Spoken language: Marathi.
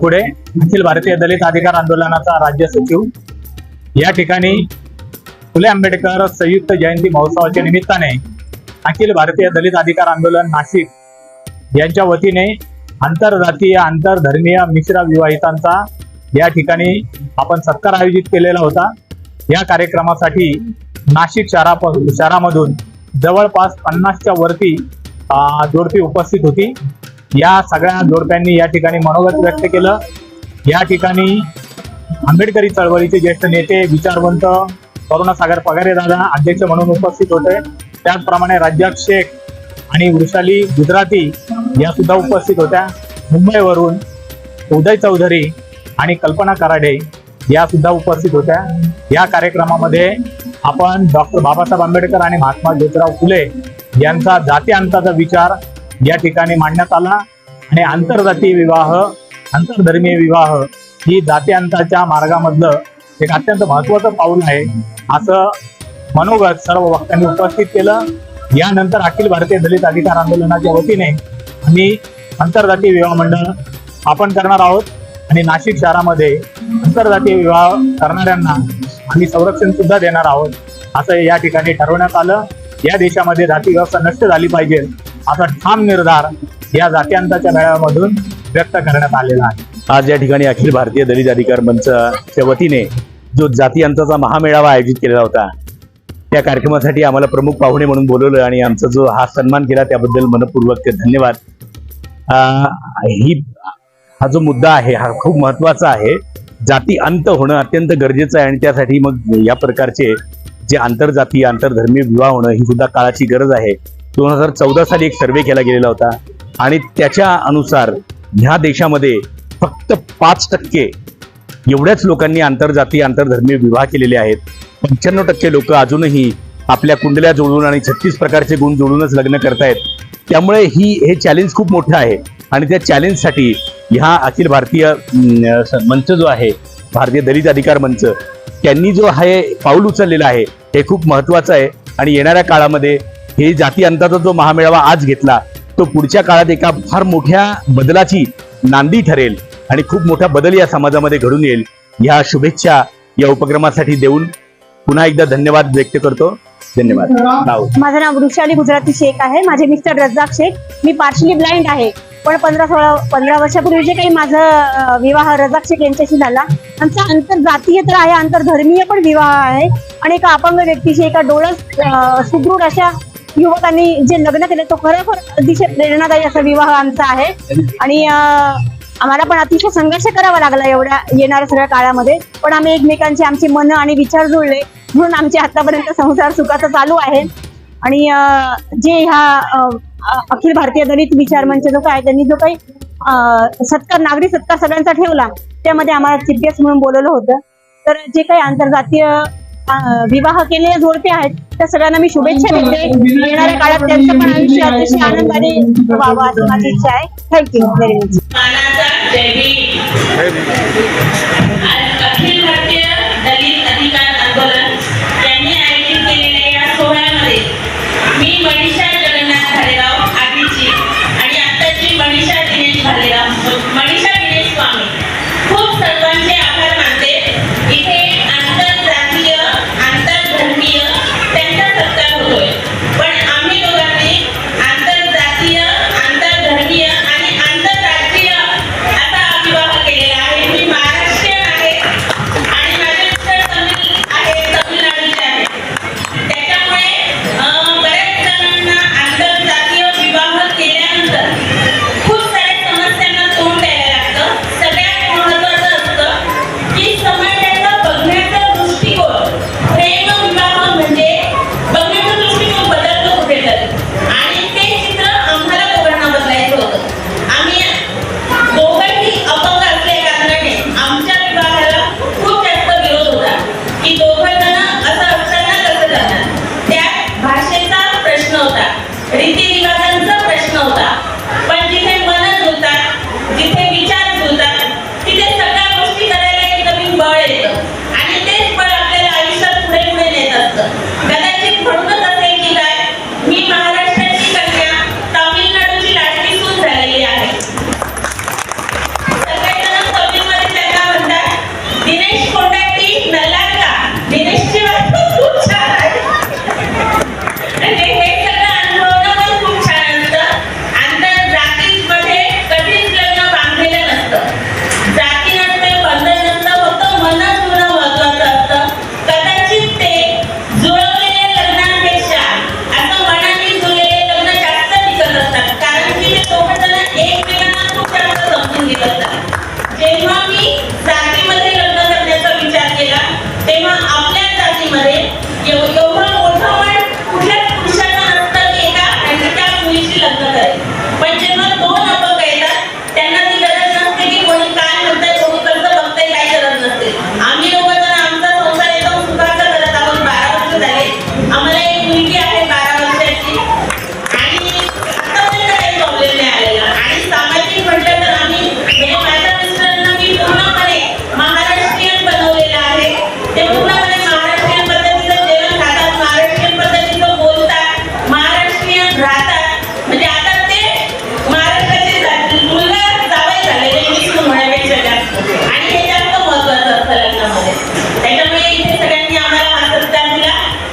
पुढे अखिल भारतीय दलित अधिकार आंदोलनाचा राज्य सचिव. या ठिकाणी फुले आंबेडकर संयुक्त जयंती महोत्सवाच्या निमित्ताने अखिल भारतीय दलित अधिकार आंदोलन नाशिक यांच्या वतीने आंतरजातीय आंतरधर्मीय मिश्र विवाहितांचा या ठिकाणी आपण सत्कार आयोजित केलेला होता. या कार्यक्रमासाठी नाशिक शहरा शहरामधून जवळपास पन्नासच्या वरती अं, जोडपी उपस्थित होती. या सगळ्या जोडप्यांनी या ठिकाणी मनोगत व्यक्त केलं. या ठिकाणी आंबेडकरी चळवळीचे ज्येष्ठ नेते विचारवंत करुणासागर पगारे दादा अध्यक्ष म्हणून उपस्थित होते. त्याचप्रमाणे राज्याभिषेक शेख आणि वृषाली गुजराती या सुद्धा उपस्थित होत्या. मुंबईवरून उदय चौधरी आणि कल्पना कराडे या सुद्धा उपस्थित होत्या. या कार्यक्रमामध्ये आपण डॉक्टर बाबासाहेब आंबेडकर आणि महात्मा ज्योतिराव फुले यांचा जाती अंताचा विचार या ठिकाणी मांडण्यात आला. आणि आंतरजातीय विवाह आंतरधर्मीय विवाह ही जाती अंताच्या मार्गामधलं एक अत्यंत महत्वाचं पाऊल आहे. असं मनोगत सर्व वक्त्यांनी उपस्थित केलं. यानंतर अखिल भारतीय दलित अधिकार आंदोलनाच्या वतीने आम्ही आंतरजातीय विवाह मंडळ स्थापन करणार आहोत. आणि नाशिक शहरामध्ये आंतरजातीय विवाह करणाऱ्यांना आम्ही संरक्षण सुद्धा देणार आहोत. असं या ठिकाणी ठरवण्यात आलं. या देशामध्ये जाती व्यवस्था नष्ट झाली पाहिजे. असा ठाम निर्धार या जात्यांताच्या मेळाव्यामधून व्यक्त करण्यात आलेला आहे. आज या ठिकाणी अखिल भारतीय दलित अधिकार मंचच्या वतीने जो जाती अंताचा महामेळावा आयोजित केलेला होता त्या कार्यक्रमासाठी आम्हाला प्रमुख पाहुणे म्हणून बोलवलं आणि आमचा जो हा सन्मान केला त्याबद्दल मनपूर्वक धन्यवाद. ही हा जो मुद्दा आहे हा खूप महत्त्वाचा आहे. जाती अंत होणं अत्यंत गरजेचं आहे आणि त्यासाठी मग या प्रकारचे जे आंतरजातीय आंतरधर्मीय विवाह होणं ही सुद्धा काळाची गरज आहे. दोन हजार चौदा साली एक सर्वे केला गेलेला होता. आणि त्याच्या अनुसार ह्या देशामध्ये फक्त पाच टक्के एवढ्याच लोकांनी आंतरजातीय आंतरधर्मीय विवाह केलेले आहेत. पंच्याण्णव टक्के लोक अजूनही आपल्या कुंडल्या जोडून आणि छत्तीस प्रकारचे गुण जोडूनच लग्न करतायत. त्यामुळे ही हे चॅलेंज खूप मोठं आहे. आणि त्या चॅलेंजसाठी ह्या अखिल भारतीय मंच जो आहे भारतीय दलित अधिकार मंच त्यांनी जो आहे पाऊल उचललेला आहे हे खूप महत्वाचं आहे. आणि येणाऱ्या काळामध्ये हे जाती अंताचा जो महामेळावा आज घेतला तो पुढच्या काळात एका फार मोठ्या बदलाची नांदी ठरेल आणि खूप मोठा बदल या समाजामध्ये घडून येईल. ह्या शुभेच्छा या उपक्रमासाठी देऊन पुन्हा एकदा धन्यवाद व्यक्त करतो. धन्यवाद. माझं नाव वृक्षाली गुजराती शेख आहे. माझे मिस्टर रज्जाक शेख. मी पार्शली ब्लाइंड आहे. पण पंधरा सोळा पंधरा वर्षापूर्वी जे काही माझं विवाह रजाक शेख यांच्याशी झाला आमचा आंतरजातीय तर आहे आंतरधर्मीय पण विवाह आहे. आणि एका अपंग व्यक्तीशी एका डोळस सुदृढ अशा युवकांनी जे लग्न केले तो खरोखर अतिशय प्रेरणादायी असा विवाह आमचा आहे. आणि आम्हाला पण अतिशय संघर्ष करावा लागला एवढ्या येणाऱ्या सगळ्या काळामध्ये. पण आम्ही एकमेकांचे आमचे मन आणि विचार जुळले. म्हणून आमचे आतापर्यंत संसार सुखाचा चालू आहे. आणि जे ह्या अखिल भारतीय दलित विचार मंच जो काय त्यांनी जो काही सत्कार नागरी सत्कार सगळ्यांचा ठेवला त्यामध्ये आम्हाला चीफ म्हणून बोलवलं होतं. तर जे काही आंतरजातीय विवाह केलेले जोडपे आहेत. त्या सगळ्यांना मी शुभेच्छा देते. येणाऱ्या काळात त्यांचं पण आयुष्य अतिशय आनंदाने व्हावं अशी माझी इच्छा आहे. थँक्यू व्हेरी मच मानाचा जयभीम आज अखिल भारतीय दलित अधिकार आंदोलन यांनी आयोजित केलेल्या या सोहळ्यामध्ये मी मनीषा जगन्नाथ भालेराव आधीची आणि आत्ताची मनीषा दिनेश भालेराव मनीषा